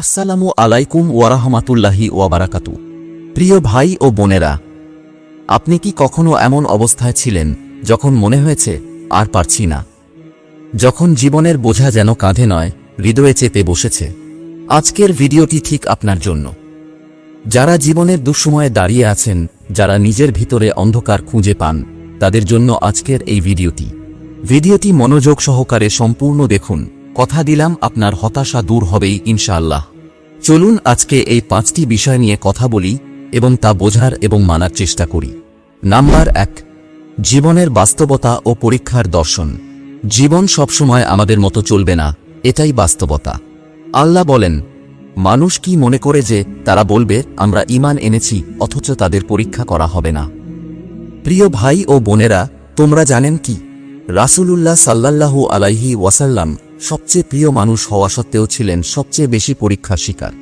আসসালামু আলাইকুম ওয়ারাহমাতুল্লাহি ওয়াবারাকাতু প্রিয় ভাই ও বোনেরা, আপনি কি কখনো এমন অবস্থায় ছিলেন যখন মনে হয়েছে আর পারছি না? যখন জীবনের বোঝা যেন কাঁধে নয়, হৃদয়ে চেপে বসেছে। আজকের ভিডিওটি ঠিক আপনার জন্য। যারা জীবনের দুঃসময়ে দাঁড়িয়ে আছেন, যারা নিজের ভিতরে অন্ধকার খুঁজে পান, তাদের জন্য আজকের এই ভিডিওটি। ভিডিওটি মনোযোগ সহকারে সম্পূর্ণ দেখুন। কথা দিলাম, আপনার হতাশা দূর হবেই, ইনশাআল্লাহ। চলুন আজকে এই পাঁচটি বিষয় নিয়ে কথা বলি এবং তা বোঝার এবং মানার চেষ্টা করি। নাম্বার এক, জীবনের বাস্তবতা ও পরীক্ষার দর্শন। জীবন সবসময় আমাদের মতো চলবে না, এটাই বাস্তবতা। আল্লাহ বলেন, মানুষ কি মনে করে যে তারা বলবে, আমরা ইমান এনেছি, অথচ তাদের পরীক্ষা করা হবে না? প্রিয় ভাই ও বোনেরা, তোমরা জানেন কি? রাসূলুল্লাহ সাল্লাল্লাহু আলাইহি ওয়াসাল্লাম সবচেয়ে প্রিয় মানুষ হওয়া সত্ত্বেও ছিলেন সবচেয়ে বেশি পরীক্ষার শিকার।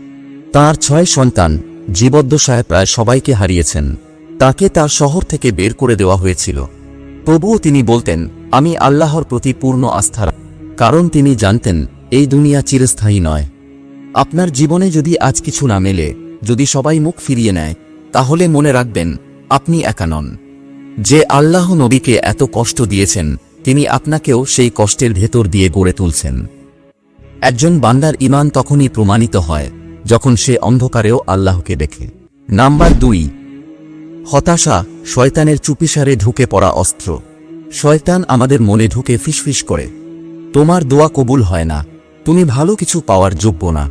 তার ছয় সন্তান, জীবদ্দশায় প্রায় সবাইকে হারিয়েছেন। তাকে তার শহর থেকে বের করে দেওয়া হয়েছিল। তবুও তিনি বলতেন, আমি আল্লাহর প্রতি পূর্ণ আস্থা। কারণ তিনি জানতেন, এই দুনিয়া চিরস্থায়ী নয়। আপনার জীবনে যদি আজ কিছু না মেলে, যদি সবাই মুখ ফিরিয়ে নেয়, তাহলে মনে রাখবেন, আপনি একা নন। যে আল্লাহ নবীকে এত কষ্ট দিয়েছেন তিনি আপনাকেও সেই কষ্টের ভেতর দিয়ে গড়ে তুলছেন। একজন বান্দার ইমান তখনই প্রমাণিত হয়, যখন সে অন্ধকারেও আল্লাহকে দেখে। নাম্বার দুই, হতাশা শয়তানের চুপিসারে ঢুকে পড়া অস্ত্র। শয়তান আমাদের মনে ঢুকে ফিসফিস করে, তোমার দোয়া কবুল হয় না, তুমি ভালো কিছু পাওয়ার যোগ্য না,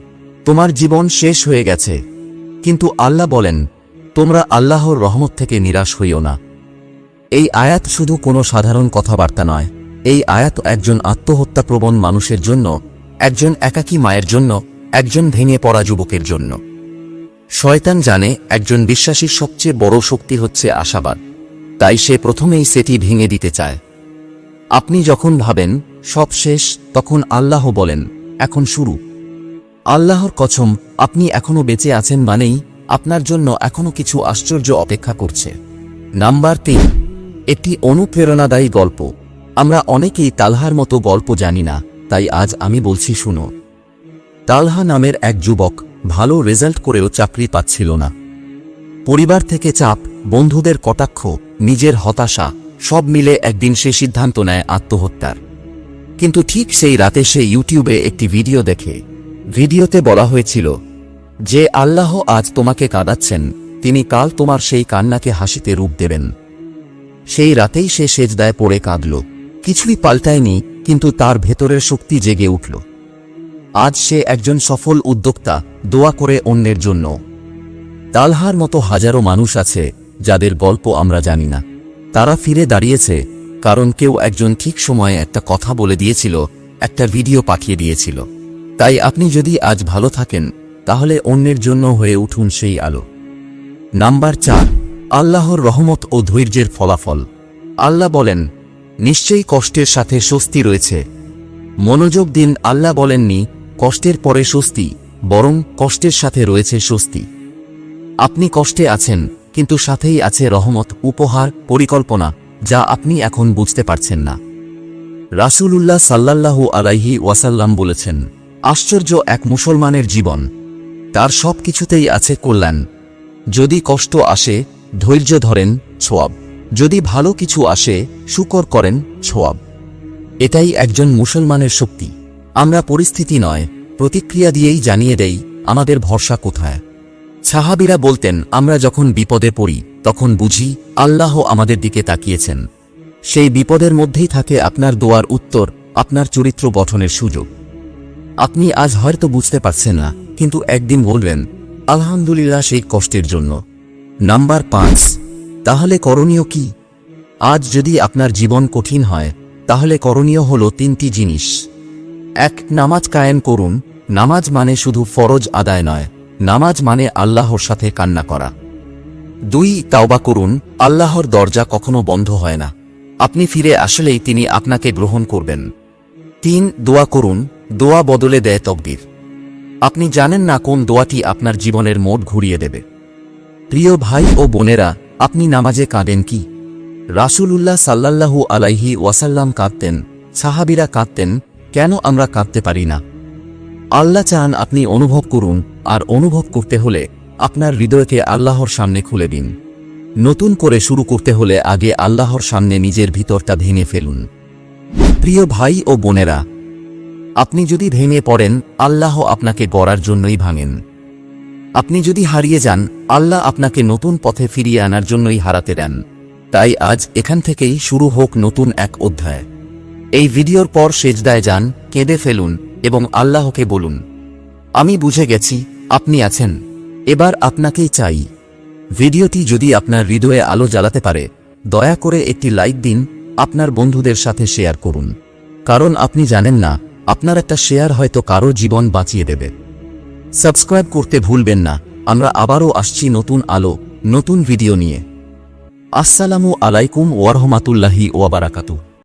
তোমার জীবন শেষ হয়ে গেছে। কিন্তু আল্লাহ বলেন, তোমরা আল্লাহর রহমত থেকে নিরাশ হইও না। এই আয়াত শুধু কোনো সাধারণ কথাবার্তা নয়। এই আয়াত একজন আত্মহত্যাপ্রবণ মানুষের জন্য, একজন একাকী মায়ের জন্য, একজন ভেঙে পড়া যুবকের জন্য। শয়তান জানে একজন বিশ্বাসীর সবচেয়ে বড় শক্তি হচ্ছে আশাবাদ। তাই সে প্রথমেই সেটি ভেঙে দিতে চায়। আপনি যখন ভাবেন, সব শেষ, তখন আল্লাহ বলেন, এখন শুরু। আল্লাহর কছম আপনি এখনও বেঁচে আছেন মানেই আপনার জন্য এখনও কিছু আশ্চর্য অপেক্ষা করছে। নাম্বার তিন একটি অনুপ্রেরণাদায়ী গল্প। আমরা অনেকেই তালহার মতো গল্প জানি না, তাই আজ আমি বলছি শুনো। তালহা নামের এক যুবক ভালো রেজাল্ট করেও চাকরি পাচ্ছিল না। পরিবার থেকে চাপ, বন্ধুদের কটাক্ষ, নিজের হতাশা, সব মিলে একদিন সে সিদ্ধান্ত নেয় আত্মহত্যার। কিন্তু ঠিক সেই রাতে সে ইউটিউবে একটি ভিডিও দেখে। ভিডিওতে বলা হয়েছিল, যে আল্লাহ আজ তোমাকে কাঁদাচ্ছেন, তিনি কাল তোমার সেই কান্নাকে হাসিতে রূপ দেবেন। সেই রাতেই সে সেজদায় পড়ে কাঁদল। কিছুই পাল্টায়নি, কিন্তু তার ভেতরের শক্তি জেগে উঠল। আজ সে একজন সফল উদ্যোক্তা, দোয়া করে অন্যের জন্য। তালহার মতো হাজারো মানুষ আছে, যাদের গল্প আমরা জানি না। তারা ফিরে দাঁড়িয়েছে, কারণ কেউ একজন ঠিক সময়ে একটা কথা বলে দিয়েছিল, একটা ভিডিও পাঠিয়ে দিয়েছিল। তাই আপনি যদি আজ ভালো থাকেন, তাহলে অন্যের জন্য হয়ে উঠুন সেই আলো। নাম্বার চার। আল্লাহর রহমত ও ধৈর্যের ফলাফল। আল্লাহ বলেন, নিশ্চয়ই কষ্টের সাথে স্বস্তি রয়েছে। মনোযোগ দিন আল্লাহ বলেননি, কষ্টের পরে স্বস্তি, বরং কষ্টের সাথে রয়েছে স্বস্তি। আপনি কষ্টে আছেন, কিন্তু সাথেই আছে রহমত, উপহার, পরিকল্পনা, যা আপনি এখন বুঝতে পারছেন না। রাসূলুল্লাহ সাল্লাল্লাহু আলাইহি ওয়াসাল্লাম বলেছেন, আশ্চর্য এক মুসলমানের জীবন। তার সব কিছুতেই আছে কল্যাণ। যদি কষ্ট আসে ধৈর্য ধরেন ছোয়াব। যদি ভালো কিছু আসে, শুকর করেন ছোয়াব। এটাই একজন মুসলমানের শক্তি। আমরা পরিস্থিতি নয়, প্রতিক্রিয়া দিয়েই জানিয়ে দেই, আমাদের ভরসা কোথায়। সাহাবিরা বলতেন, আমরা যখন বিপদে পড়ি, তখন বুঝি, আল্লাহ আমাদের দিকে তাকিয়েছেন। সেই বিপদের মধ্যেই থাকে আপনার দোয়ার উত্তর, আপনার চরিত্র গঠনের সুযোগ। আপনি আজ হয়তো বুঝতে পারছেন না, কিন্তু একদিন বলবেন, আলহামদুলিল্লাহ সেই কষ্টের জন্য। নাম্বার পাঁচ, তাহলে করণীয় কি? আজ যদি আপনার জীবন কঠিন হয়, তাহলে করণীয় হল তিনটি জিনিস। এক, নামাজ কায়েম করুন। নামাজ মানে শুধু ফরজ আদায় নয়, নামাজ মানে আল্লাহর সাথে কান্না করা। দুই, তাওবা করুন। আল্লাহর দরজা কখনো বন্ধ হয় না। আপনি ফিরে আসলেই তিনি আপনাকে গ্রহণ করবেন। তিন, দোয়া করুন। দোয়া বদলে দেয় তকদির। আপনি জানেন না কোন দোয়াটি আপনার জীবনের মোড় ঘুরিয়ে দেবে। প্রিয় ভাই ও বোনেরা, আপনি নামাজে কাঁদেন কি? রাসূলুল্লাহ সাল্লাল্লাহু আলাইহি ওয়াসাল্লাম কাঁদতেন, সাহাবিরা কাঁদতেন, কেন আমরা কাঁদতে পারি না? আল্লাহ চান আপনি অনুভব করুন, আর অনুভব করতে হলে আপনার হৃদয়কে আল্লাহর সামনে খুলে দিন। নতুন করে শুরু করতে হলে আগে আল্লাহর সামনে নিজের ভিতরটা ভেঙে ফেলুন। প্রিয় ভাই ও বোনেরা, আপনি যদি ভেঙে পড়েন, আল্লাহ আপনাকে গড়ার জন্যই ভাঙেন। আপনি যদি হারিয়ে যান, আল্লাহ আপনাকে নতুন পথে ফিরিয়ে আনার জন্যই হারাতে দেন। তাই আজ এখান থেকেই শুরু হোক নতুন এক অধ্যায়। এই ভিডিওর পর সেজদায় যান, কেঁদে ফেলুন এবং আল্লাহকে বলুন, আমি বুঝে গেছি, আপনি আছেন। এবার আপনাকেই চাই। ভিডিওটি যদি আপনার হৃদয়ে আলো জ্বালাতে পারে, দয়া করে একটি লাইক দিন, আপনার বন্ধুদের সাথে শেয়ার করুন। কারণ আপনি জানেন না, আপনার একটা শেয়ার হয়তো কারও জীবন বাঁচিয়ে দেবে। সাবস্ক্রাইব করতে ভুলবেন না। আমরা আবারও আসছি নতুন আলো, নতুন ভিডিও নিয়ে। আসসালামু আলাইকুম ওয়ারহমাতুল্লাহি ওয়াবারাকাতু